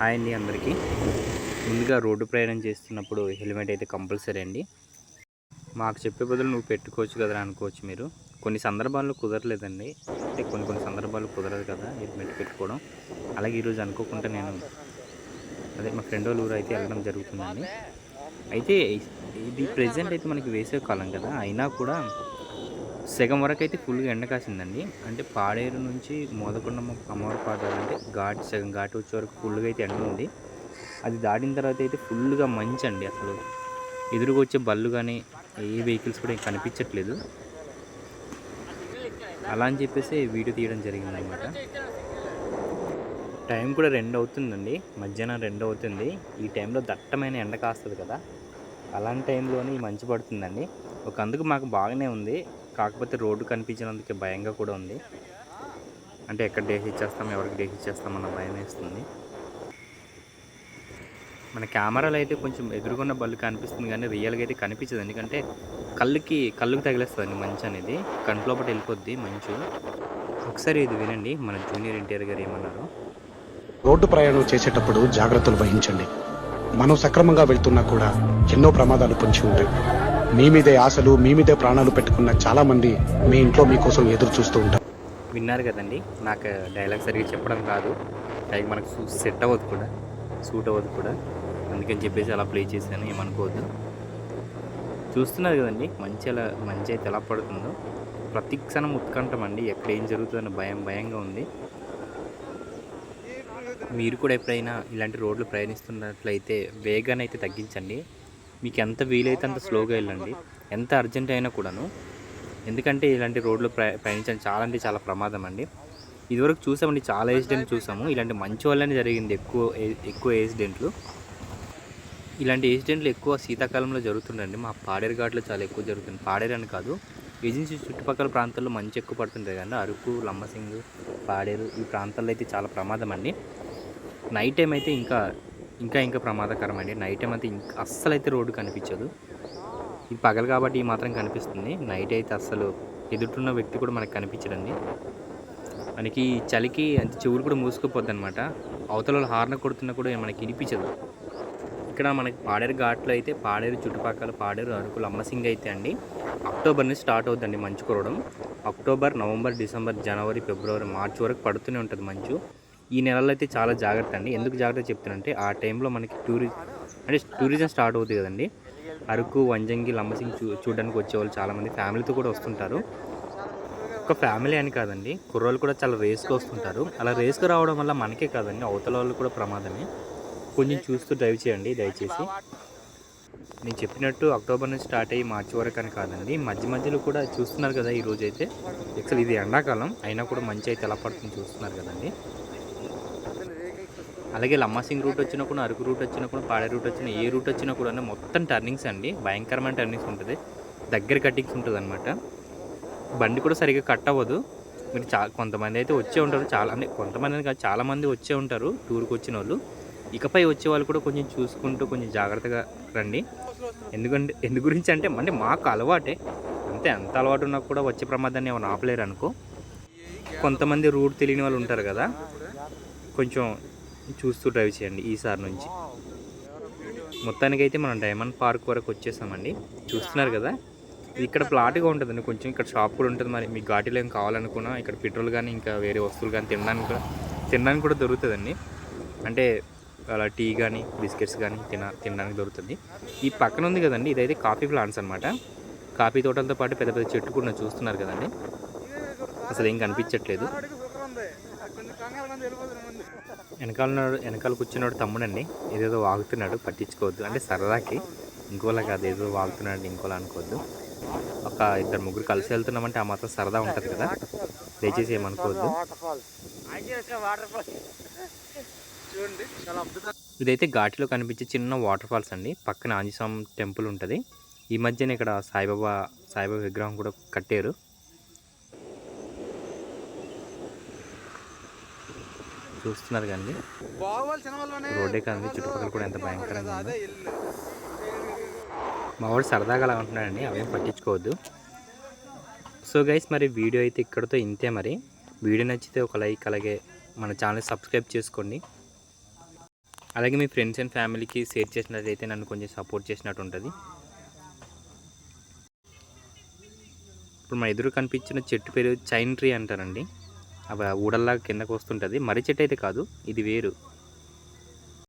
Hi అండి అందరికీ. ముందుగా రోడ్డు ప్రయాణం చేస్తున్నప్పుడు హెల్మెట్ అయితే కంపల్సరీ అండి. మాకు చెప్పే బదులు నువ్వు పెట్టుకోవచ్చు కదా అనుకోవచ్చు మీరు. కొన్ని సందర్భాల్లో కుదరలేదండి. అంటే కొన్ని కొన్ని సందర్భాలు కుదరదు కదా హెల్మెట్ పెట్టుకోవడం. అలాగే ఈరోజు అనుకోకుండా నేను అదే మా ఫ్రెండ్ వాళ్ళ ఊరు అయితే వెళ్ళడం జరుగుతుందండి. అయితే ఇది ప్రెజెంట్ అయితే మనకి వేసే కాలం కదా. అయినా కూడా సగం వరకు అయితే ఫుల్గా ఎండ కాసిందండి. అంటే పాడేరు నుంచి మోదకొండమ్మ అమ్మవారి అంటే ఘాట్ సగం ఘాట్ వచ్చే వరకు ఫుల్గా అయితే ఎండ ఉంది. అది దాటిన తర్వాత అయితే ఫుల్గా మంచి అండి అసలు. ఎదురుగా వచ్చే బళ్ళు కానీ ఏ వెహికల్స్ కూడా ఏం కనిపించట్లేదు. అలా అని చెప్పేసి వీడియో తీయడం జరిగింది అనమాట టైం కూడా రెండు అవుతుందండి. మధ్యాహ్నం రెండు అవుతుంది. ఈ టైంలో దట్టమైన ఎండ కాస్తుంది కదా. అలాంటి టైంలోనే మంచి పడుతుందండి. ఒక అందుకు మాకు బాగానే ఉంది. కాకపోతే రోడ్డు కనిపించినందుకే భయంగా కూడా ఉంది. అంటే ఎక్కడ డేస్ ఇచ్చేస్తాం ఎవరికి డేస్ ఇచ్చేస్తాం అన్న భయం వేస్తుంది. మన కెమెరాలో అయితే కొంచెం ఎదురుకున్న బళ్ళు కనిపిస్తుంది కానీ రియల్గా అయితే కనిపించదు. ఎందుకంటే కళ్ళుకి కళ్ళుకి తగిలేస్తుంది మంచు అనేది. కంట్లోపట వెళ్ళిపోద్ది మంచు. ఒకసారి ఇది వినండి మన జూనియర్ ఎన్టీఆర్ గారు ఏమన్నారు? రోడ్డు ప్రయాణం చేసేటప్పుడు జాగ్రత్తలు వహించండి. మనం సక్రమంగా వెళ్తున్నా కూడా ఎన్నో ప్రమాదాలు పొంచి ఉంటాయి. మీ మీదే ఆశలు మీ మీదే ప్రాణాలు పెట్టుకున్న చాలా మంది మీ ఇంట్లో మీకోసం ఎదురు చూస్తూ ఉంటారు. విన్నారు కదండి నాకు డైలాగ్ సరిగ్గా చెప్పడం రాదు. లైక్ మనకు సెట్ అవ్వదు కూడా సూట్ అవ్వదు కూడా. అందుకని చెప్పేసి అలా ప్లే చేశాను ఏమనుకోవద్దు. చూస్తున్నారు కదండి మంచి అలా మంచి అయితే ఎలా పడుతుందో. ప్రతి క్షణం ఉత్కంఠం అండి ఎక్కడ ఏం జరుగుతుందని భయం భయంగా ఉంది. మీరు కూడా ఎప్పుడైనా ఇలాంటి రోడ్లు ప్రయాణిస్తున్నట్లయితే వేగాన్ని అయితే తగ్గించండి. మీకు ఎంత వీలైతే అంత స్లోగా వెళ్ళండి. ఎంత అర్జెంట్ అయినా కూడాను. ఎందుకంటే ఇలాంటి రోడ్లు ప్రయాణించడం చాలా అంటే చాలా ప్రమాదం అండి. ఇదివరకు చూసామండి చాలా యాక్సిడెంట్ చూసాము. ఇలాంటి మంచి వల్లనే జరిగింది ఎక్కువ ఎక్కువ యాక్సిడెంట్లు ఇలాంటి యాక్సిడెంట్లు ఎక్కువ శీతాకాలంలో జరుగుతుండండి. మా పాడేరు ఘాట్లో చాలా ఎక్కువ జరుగుతుంది. పాడేరు అని కాదు ఏజెన్సీ చుట్టుపక్కల ప్రాంతాల్లో మంచి ఎక్కువ పడుతుంటాయి కానీ అరకు లంబసింగ్ పాడేరు ఈ ప్రాంతాల్లో అయితే చాలా ప్రమాదం అండి. నైట్ టైం అయితే ఇంకా ఇంకా ఇంకా ప్రమాదకరం అండి నైట్ టైం అయితే ఇంకా అస్సలు అయితే రోడ్డు కనిపించదు. ఇది పగలు కాబట్టి ఈ మాత్రం కనిపిస్తుంది. నైట్ అయితే అస్సలు ఎదుటిన్న వ్యక్తి కూడా మనకు కనిపించడండి. మనకి చలికి అంత చెవులు కూడా మూసుకుపోద్ది అనమాట అవతల హార్న కొడుతున్నా కూడా మనకి వినిపించదు. ఇక్కడ మనకి పాడేరు ఘాట్లో అయితే పాడేరు చుట్టుపక్కల పాడేరు అరకు అమ్మసింగ్ అయితే అండి. అక్టోబర్ నుంచి స్టార్ట్ అవుతుందండి మంచు కురవడం. అక్టోబర్ నవంబర్ డిసెంబర్ జనవరి ఫిబ్రవరి మార్చి వరకు పడుతూనే ఉంటుంది మంచు. ఈ నెలల్లో అయితే చాలా జాగ్రత్త అండి. ఎందుకు జాగ్రత్త చెప్తానంటే ఆ టైంలో మనకి టూరి అంటే టూరిజం స్టార్ట్ అవుతుంది కదండి. అరకు వంజంగి లంబసింగ్ చూ చూడడానికి వచ్చేవాళ్ళు చాలామంది ఫ్యామిలీతో కూడా వస్తుంటారు. ఒక ఫ్యామిలీ అని కాదండి. కుర్రోళ్ళు కూడా చాలా రేస్గా వస్తుంటారు. అలా రేస్గా రావడం వల్ల మనకే కాదండి. అవతల వాళ్ళు కూడా ప్రమాదమే. కొంచెం చూస్తూ డ్రైవ్ చేయండి దయచేసి. నేను చెప్పినట్టు అక్టోబర్ నుంచి స్టార్ట్ అయ్యి మార్చి వరకు అని కాదండి. మధ్య మధ్యలో కూడా చూస్తున్నారు కదా ఈ రోజు అయితే అసలు ఇది ఎండాకాలం. అయినా కూడా మంచి అయితే ఎలా పడుతుంది చూస్తున్నారు కదండి. అలాగే లమ్మాసింగ్ రూట్ వచ్చినా కూడా అరకు రూట్ వచ్చినా కూడా పాడే రూట్ వచ్చినా ఏ రూట్ వచ్చినా కూడా మొత్తం టర్నింగ్స్ అండి. భయంకరమైన టర్నింగ్స్ ఉంటుంది. దగ్గర కట్టింగ్స్ ఉంటుంది అనమాట బండి కూడా సరిగ్గా కట్ అవ్వదు మీరు చా కొంతమంది అయితే వచ్చే ఉంటారు. చాలా అంటే కొంతమంది కాదు చాలామంది వచ్చే ఉంటారు టూర్కి వచ్చిన వాళ్ళు. ఇకపై వచ్చే వాళ్ళు కూడా కొంచెం చూసుకుంటూ కొంచెం జాగ్రత్తగా రండి. ఎందుకంటే ఎందు గురించి అంటే అంటే మాకు అలవాటే. అంతే ఎంత అలవాటు ఉన్నా కూడా వచ్చే ప్రమాదాన్ని ఏమైనా ఆపలేరు అనుకో. కొంతమంది రూట్ తెలియని వాళ్ళు ఉంటారు కదా. కొంచెం చూస్తూ డ్రైవ్ చేయండి ఈసారి నుంచి. మొత్తానికైతే మనం డైమండ్ పార్క్ వరకు వచ్చేసామండి. చూస్తున్నారు కదా? ఇక్కడ ప్లాట్గా ఉంటుందండి. కొంచెం ఇక్కడ షాప్ కూడా ఉంటుంది మరి. మీకు ఘాటీలో ఏం కావాలనుకున్నా ఇక్కడ పెట్రోల్ కానీ ఇంకా వేరే వస్తువులు కానీ తినడానికి కూడా తినడానికి కూడా దొరుకుతుందండి. అంటే అలా టీ కానీ బిస్కెట్స్ కానీ తిన తినడానికి దొరుకుతుంది. ఈ పక్కన ఉంది కదండి. ఇదైతే కాఫీ ప్లాంట్స్ అనమాట కాఫీ తోటలతో పాటు పెద్ద పెద్ద చెట్టు కూడా చూస్తున్నారు కదండి? అసలు ఏం కనిపించట్లేదు. వెనకాల వెనకాల కూర్చున్నాడు తమ్ముడండి. ఏదేదో వాగుతున్నాడు పట్టించుకోవద్దు. అంటే సరదాకి. ఇంకోలా కాదు ఏదో వాగుతున్నాడు ఇంకోలా అనుకోవద్దు. ఒక ఇద్దరు ముగ్గురు కలిసి వెళ్తున్నామంటే ఆ మాత్రం సరదా ఉంటుంది కదా. దయచేసి ఏమనుకోవద్దు. ఇదైతే ఘాటిలో కనిపించే చిన్న వాటర్ ఫాల్స్ అండి. పక్కన ఆంజనేయస్వామి టెంపుల్ ఉంటుంది. ఈ మధ్యన ఇక్కడ సాయిబాబా సాయిబాబా విగ్రహం కూడా కట్టారు. చూస్తున్నారు కండి రోడ్డే కాదండి చుట్టుపక్కల కూడా ఎంత భయంకరంగా ఉందో. మా వాడు సరదాగా అలా ఉంటున్నాడండి అవేం పట్టించుకోవద్దు. సో గైస్ మరి వీడియో అయితే ఇక్కడితో ఇంతే మరి. వీడియో నచ్చితే ఒక లైక్ అలాగే మన ఛానల్ సబ్స్క్రైబ్ చేసుకోండి. అలాగే మీ ఫ్రెండ్స్ అండ్ ఫ్యామిలీకి షేర్ చేసినట్లయితే నన్ను కొంచెం సపోర్ట్ చేసినట్టు ఉంటుంది. ఇప్పుడు మా ఎదురు కనిపించిన చెట్టు పేరు చైన్ ట్రీ అంటారండి. ఊడల్లా కిందకు వస్తుంటుంది. మర్రి చెట్టు అయితే కాదు ఇది వేరు.